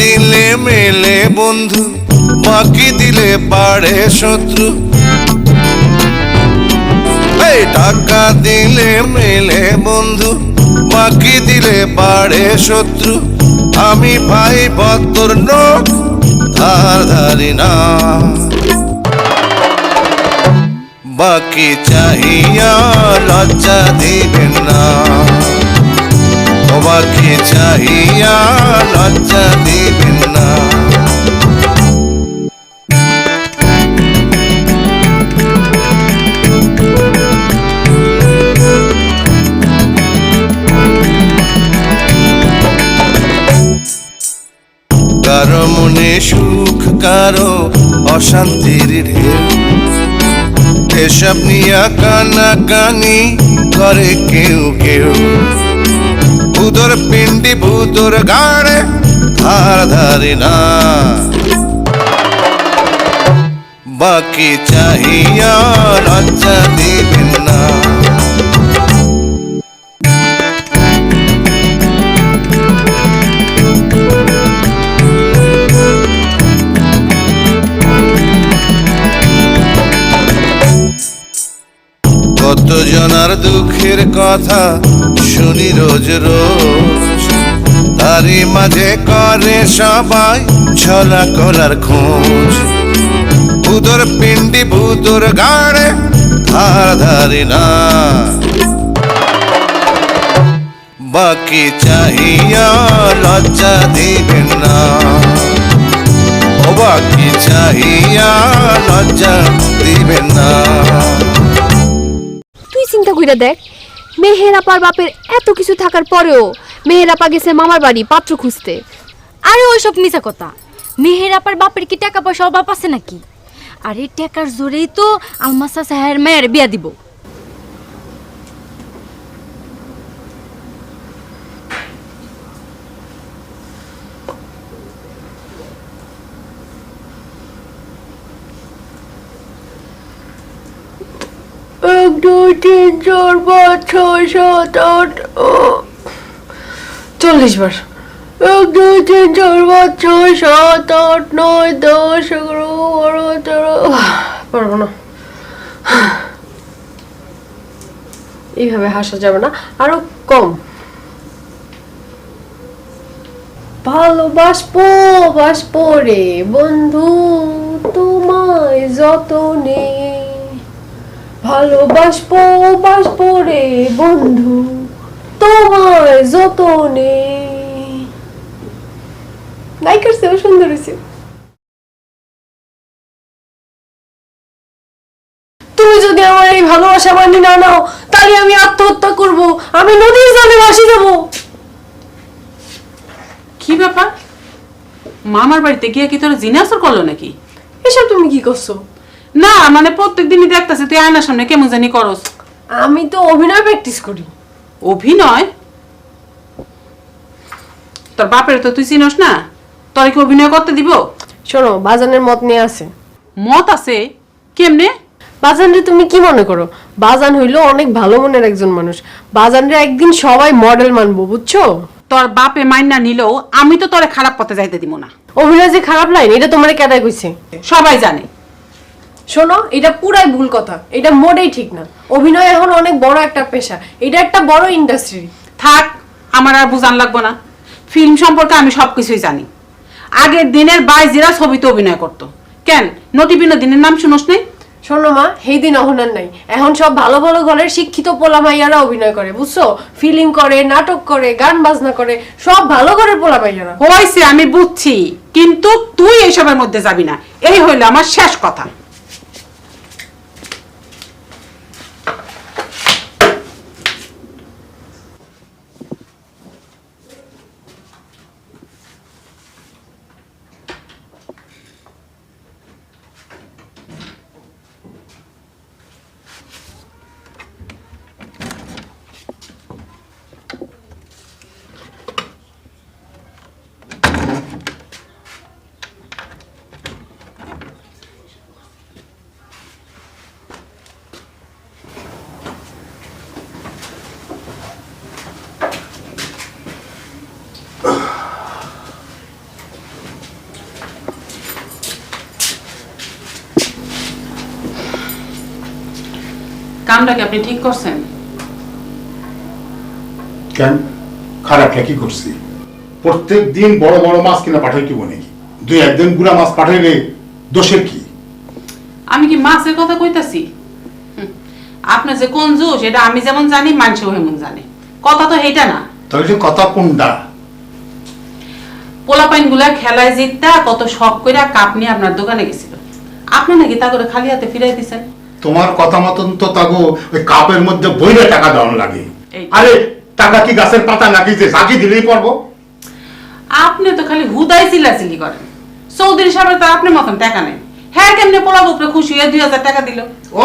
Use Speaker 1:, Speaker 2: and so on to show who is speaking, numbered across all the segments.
Speaker 1: দিলে মেলে বন্ধু বাকি দিলে পারে শত্রু টাকা দিলে মেলে বন্ধু বাকি দিলে পারে শত্রু আমি ভাই ভক্তর নোট ধার ধারি না বাকি চাহিয়া লজ্জা দিবেন না আমাকে চাহিয়া লজ্জা দিবেন না কারো মনে সুখ কারো অশান্তির ঢেউ এসব নিয়া কানা কানি করে কেউ কেউ ভূতর পিণ্ডি ভূতর গাড়ে ধার ধারি না বাকি চাহিয়া লজ্জা দিয়ে কতজনার দুঃখের কথা শুনি রোজ রোজ তারি মাঝে করে সবাই ছলা কলার খোঁজ ভূতর পিণ্ডি ভূতর গাড়ে ধার ধারি না বাকি চাহিয়া লজ্জা দিবেন না ও বাকি চাহিয়া লজ্জা দিবেন না
Speaker 2: চিন্তা কইরা দেখ মেহেরাপার বাপের এত কিছু থাকার পরেও মেহেরাপা গেছে মামার বাড়ি পাত্র খুঁজতে আরে ওইসব মিছা কথা মেহেরাপার বাপের কি টাকা পয়সা অভাব আছে নাকি আরে টাকার জোরেই তো আলমাসা সাহের মায়ের বিয়া দিব
Speaker 3: দুই তিন চার পাঁচ ছয় সাত আট চল্লিশ বার এক দুই তিন চার পাঁচ ছয় সাত আট নয় দশ এগারো বারো তেরো
Speaker 2: পারবো না এইভাবে হাসা যাবে না আরো কম ভালোবাসবো বাসবো রে বন্ধু তোমায় যত নেই ভালোবাসব বাসব রে বন্ধু যতনে সেও সুন্দর হয়েছে তুমি যদি আমার এই ভালোবাসা মানি না নাও তাহলে আমি আত্মহত্যা করব আমি নদীর জলে ভাসি যাব
Speaker 4: কি ব্যাপার মামার বাড়িতে গিয়ে কি তোর জিজ্ঞাসা করলো নাকি
Speaker 2: এসব তুমি কি করছো
Speaker 4: না মানে প্রত্যেকদিনই দেখতাছি তুই আয়নার সামনে কেমন জানি করস
Speaker 2: আমি তো অভিনয় প্র্যাকটিস করি
Speaker 4: অভিনয় তোর বাপের তো তুই চিনস না তোর কি অভিনয় করতে দিব
Speaker 2: শোনো বাজানের মত নিয়ে আছে
Speaker 4: মত আছে কেমনে
Speaker 2: বাজানরে তুমি কি মনে করো বাজান হইলো অনেক ভালো মনের একজন মানুষ বাজানরে একদিন সবাই মডেল মানবো বুঝছো
Speaker 4: তোর বাপে মাইনা নিলেও আমি তো তোরে খারাপ পথে যাইতে দিব না
Speaker 2: অভিনয় যে খারাপ লাইন এটা তোমার কেদায় কইছে সবাই জানে শোনো এটা পুরাই ভুল কথা এটা মোটেই ঠিক না অভিনয় এখন অনেক বড় একটা পেশা এটা একটা বড় ইন্ডাস্ট্রি
Speaker 4: থাক আমার আর বুঝান লাগবো না ফিল্ম সম্পর্কে আমি সব কিছুই জানি আগের দিনের বাইজিরা ছবিতে অভিনয় করত। কেন নটি দিনের নাম শুনোস নেই
Speaker 2: শোনো মা সেই দিন অহনার নাই এখন সব ভালো ভালো ঘরের শিক্ষিত পোলামাইয়ারা অভিনয় করে বুঝছো ফিল্ম করে নাটক করে গান বাজনা করে সব ভালো ঘরের পোলামাইয়ারা
Speaker 4: হয়েছে আমি বুঝছি কিন্তু তুই এসবের মধ্যে যাবি না এই হইলো আমার শেষ কথা কামটাকে আপনি ঠিক করছেন
Speaker 5: কেন খারাপ কে কি করছি প্রত্যেক দিন বড় বড় মাছ কিনা পাঠাই কি বনে দুই একদিন গুড়া মাছ পাঠাইলে দোষের কি
Speaker 4: আমি কি মাছের কথা কইতাছি আপনার যে কোন জোশ সেটা আমি যেমন জানি মানুষও হেমন জানে কথা তো হেটা না
Speaker 5: তাহলে কথা কোনটা
Speaker 4: পোলা পাইন গুলা খেলায় জিততা কত শখ কইরা কাপ নিয়ে আপনার দোকানে গেছিল আপনি নাকি তা করে খালি হাতে ফিরাই দিছেন
Speaker 5: তোমার কথা মতন তো তাগো ওই কাপের মধ্যে বইলে টাকা দেওয়ানো লাগে আরে টাকা কি গাছের পাতা নাকি যে সাকি দিলেই পারবো
Speaker 4: আপনি তো খালি হুদাই চিল্লাচিল্লি করেন চৌধুরী সাহেবের তো আপনার মতন টাকা নেই হ্যাঁ কেমনে পোলাপ উপরে খুশি হয়ে দুই হাজার টাকা দিল
Speaker 5: ও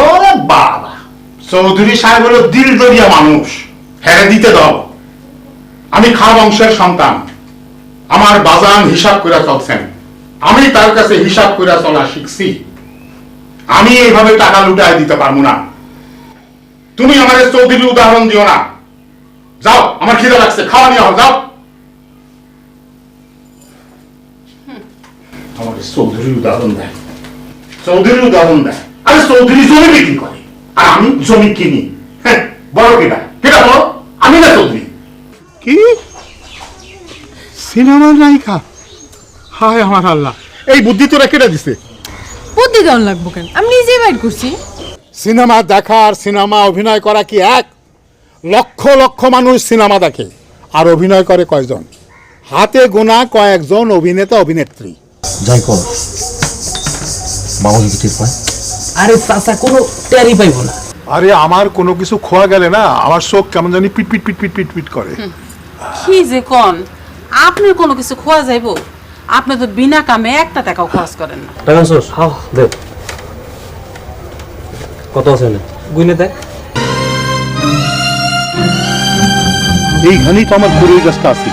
Speaker 5: বাবা চৌধুরী সাহেব হলো দিল দরিয়া মানুষ হেরে হ্যাঁ, দিতে দাও আমি খা বংশের সন্তান আমার বাজান হিসাব করে চলছেন আমি তার কাছে হিসাব করে চলা শিখছি আমি এইভাবে টাকা লুটায় দিতে পারবো না তুমি আমাদের চৌধুরীর উদাহরণ দিও না যাও আমার খিদে লাগছে খাওয়া নিয়ে যাও চৌধুরীর উদাহরণ দেয় চৌধুরীর উদাহরণ দেয় আরে চৌধুরী জমি বিক্রি করে আর আমি জমি কিনি হ্যাঁ বড় কেটা কেটা বলো আমি না চৌধুরী কি সিনেমার নায়িকা হায় আমার আল্লাহ এই বুদ্ধি তোরা কেটে দিছে
Speaker 2: নিজে দেওয়ান লাগবো কেন আমি নিজে বাইর করছি
Speaker 5: সিনেমা দেখা আর সিনেমা অভিনয় করা কি এক লক্ষ লক্ষ মানুষ সিনেমা দেখে আর অভিনয় করে কয়জন হাতে গোনা কয়েকজন অভিনেতা অভিনেত্রী
Speaker 6: যাই কর মামা যদি ঠিক পায় আরে চাচা কোনো টেরি পাইব না
Speaker 5: আরে আমার কোনো কিছু খোয়া গেলে না আমার শোক কেমন জানি পিট পিট পিট পিট পিট পিট করে
Speaker 4: কি যে কোন আপনার কোনো কিছু খোয়া যাইবো আপনি তো বিনা কামে একটা টাকাও খরচ করেন না
Speaker 6: টাকা সোস হাও দেখ কত আছে না গুইনে দেখ
Speaker 5: ঘনি তো আমার কুরুই গাছটা আছে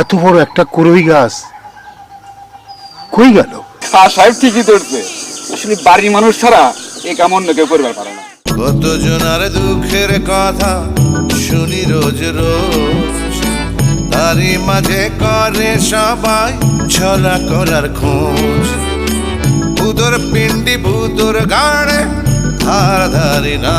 Speaker 5: এত বড় একটা কুরুই গাছ কই গেল আর
Speaker 7: হ্যাঁ, সাহেব ঠিকই ধরছে আসলে বাড়ির মানুষ ছাড়া এই কাম অন্য কেউ করবার পারে না
Speaker 1: কতজন আর দুঃখের কথা শুনি রোজ রোজ তারি মাঝে করে সবাই ছলা করার খোঁজ ভূতর পিণ্ডি ভূতর গাড়ে ধার ধারি না